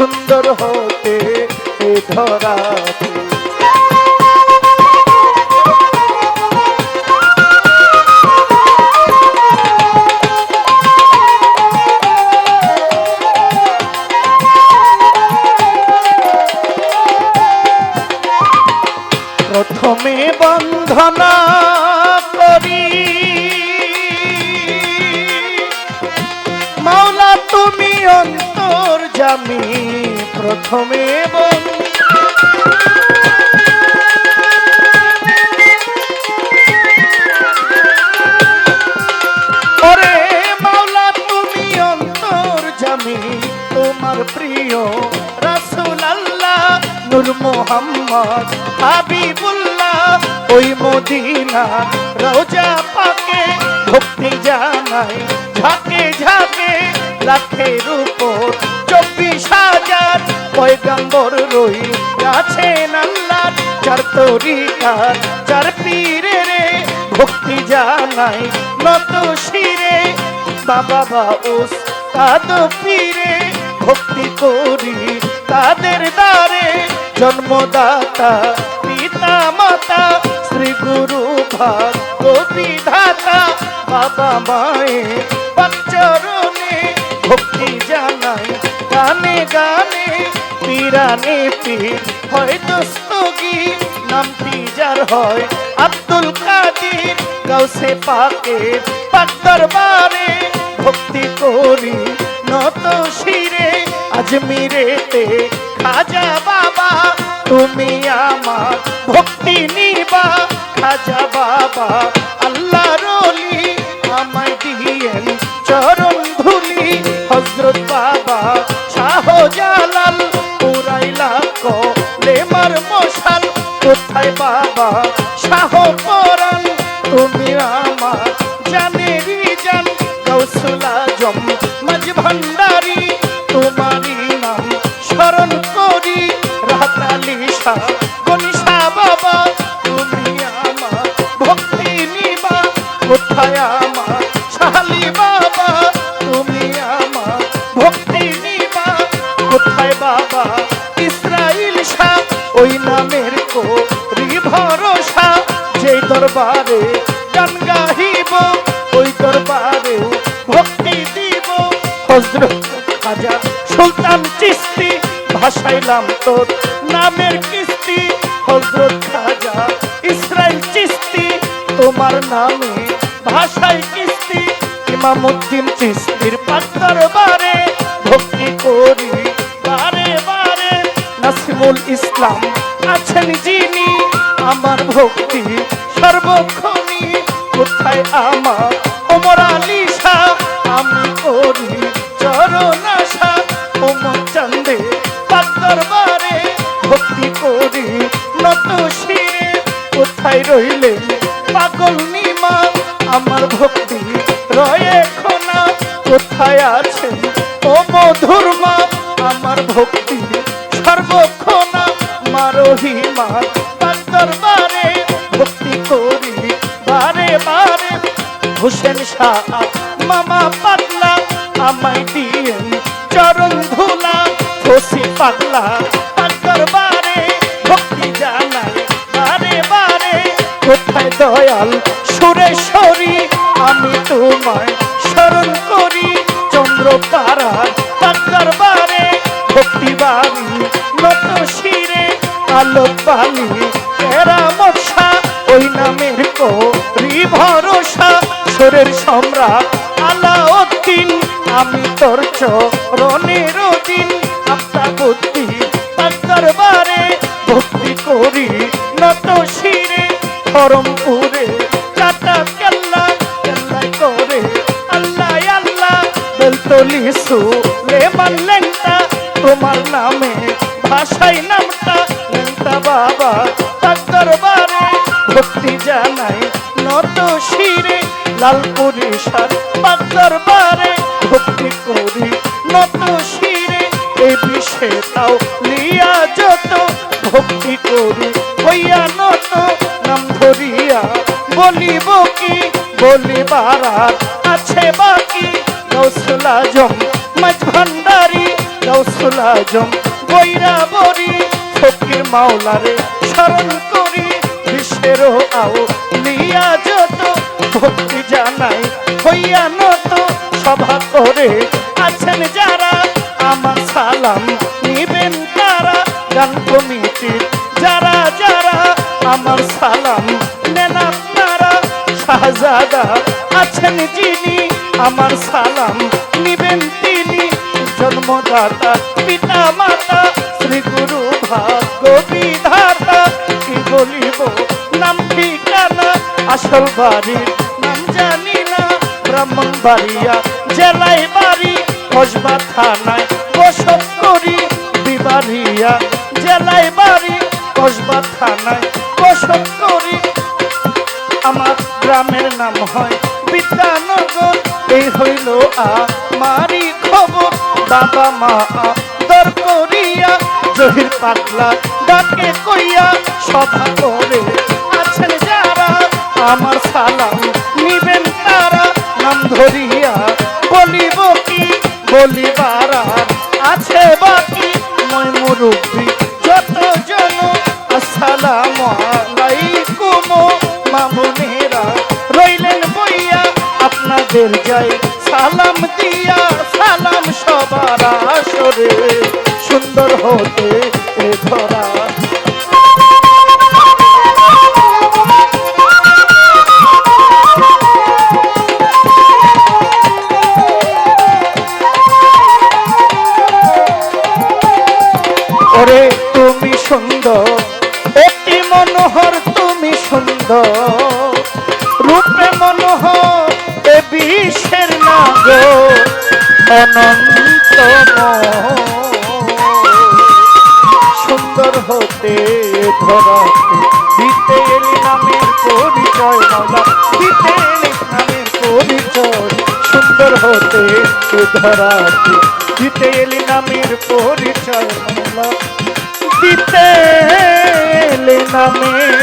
সুন্দর হতে এ ধরাতে প্রথমে বন্ধনা করি জামি প্রথমে প্রিয় রাসূল আল্লাহ নূর মোহাম্মদ হাবিবুল্লাহ রোজা পাকে, ভক্তি জানাই, ঝাঁকে ঝাঁকে লাখের উপর হাজার পয়গম্বর রই আছেন আল্লাহ চার তরিকার চার পীরে রে, ভক্তি জানাই নত শিরে। বাবা বাউস তাদ পীরে, ভক্তি করি তাদের দ্বারে। জন্মদাতা, পিতা, মাতা, শ্রী গুরু ভাগ বিধাতা বাবা মায়ে পাচরণে ভক্তি গানে গানে পিরানে পীর হয় দস্তগি নামটি যার হয়? আব্দুল কাদির, গাউসে পাকে পাক দরবারে ভক্তি করি, নত শিরে আজমিরেতে খাজা বাবা, তুমি আমার ভক্তি নিবা জানেরি জান, কৌশলা জম, মাঝ ভান্ডারি, তোমারই নাম স্মরণ করি। রাতালি শাহ গনিশা বাবা, তুমি আমার ভক্তি নিবা। কোথায় আমার শালি বাবা, তুমি আমার ভক্তি নিবা। কোথায় বাবা ইসরাইল শাহ ওই নামের করি ভরসা। যে দরবারে গান ওই দরবারে ভক্তি দিব। সুলতান চিস্তি তোর নামের কিস্তি। হজরত খাজা ইসরাইল চিস্তি তোমার নামে ভাষায় কিস্তি। ইমামুদ্দিন চিস্তির পাত্তর বারে ভক্তি করি, বারে বারে। নাসিমুল ইসলাম আছেন যিনি, আমার ভক্তি সর্বক্ষণী কোথায় আমার। ওমর আলী শাহ, আমি করি চরণ আশা। ওমর চন্দে পাত্তর বারে ভক্তি করি। নত শিরে কোথায় রইলে পাগল নিমা আমার ভক্তি রয়ে খোনা কোথায় আছেন ও মধুরমা আমার ভক্তি সর্বক্ষণা মারহিমা তার হুসেন শাহ, মামা পাগলা আমায় দিয়েন চরণ ধুলা খুশি পাগলা তার দরবারে ভক্তি জানাই। বারে বারে, কোথায় দয়াল সুরেশ্বরী আমি তোমায় স্মরণ করি। চন্দ্র পাড়া তার দরবারে ভক্তি বাড়ি নত শিরে আলো পালি সুরের সম্রাট আলাউদ্দিন, আমি তোর চরণের দিন আপনা বুদ্ধি দরবারে, ভক্তি করি নত শিরে। ধরমপুরে চাটা কেল্লা, কেল্লাই করে আল্লাহ আল্লাহ। বেলতলি সুলে লেংটা তোমার নামে ভাষাই নামটা লেংটা বাবা। লালপুরি সার পাক দরবারে ভক্তি করি নত শিরে। এই বিষে তাও লিয়া যত, ভক্তি করি, হইয়া নত। নাম ধরিয়া বলিব কি, বলিবার আছে বাকি। গৌসুল আজম মাঝ ভান্ডারি গৌসুল আজম বৈরা বরি। মাওলারে স্মরণ করি বিশ্বেরও আও লিয়া যত জানাই, হইয়া নত সভা করে আছেন যারা, আমার সালাম নিবেন তারা, গান কমিটির যারা যারা, আমার সালাম নেন আপনারা, শাহজাদা আছেন যিনি, আমার সালাম নিবেন তিনি, জন্মদাতা পিতা মাতা শ্রী গুরু ভাগ্য বিধাতা কি বলিব, নাম ঠিকানা, আসল বাড়ির বাড়িয়া, জেলায় বাড়ি কসবা থানায় বসত করি বিবাড়িয়া জেলায় বাড়ি কসবা থানায় বসত করি। আমার গ্রামের নাম হয় বিদ্যানগর, এই হইল আমারই খবর। বাবা মা দর করিয়া, জহির পাতলা ডাকে কইয়া, সভা করে আছেন যারা। আমার সালাম বলিব কি? বলিবার আছে বাকি। মই মুরব্বী যত জন আসসালামু আলাইকুম। মামুনেরা রইলেন বইয়া, আপনাদের যাই সালাম দিয়া। সালাম সবার আসরে সুন্দর হতে অনন্ত সুন্দর হতে ধরাতে দিতে নামের পরিচয় মাওলা দিতে নামের পরিচয়। সুন্দর হতে ধরাতে দিতে নামের পরিচয় মাওলা দিতে এলি নামের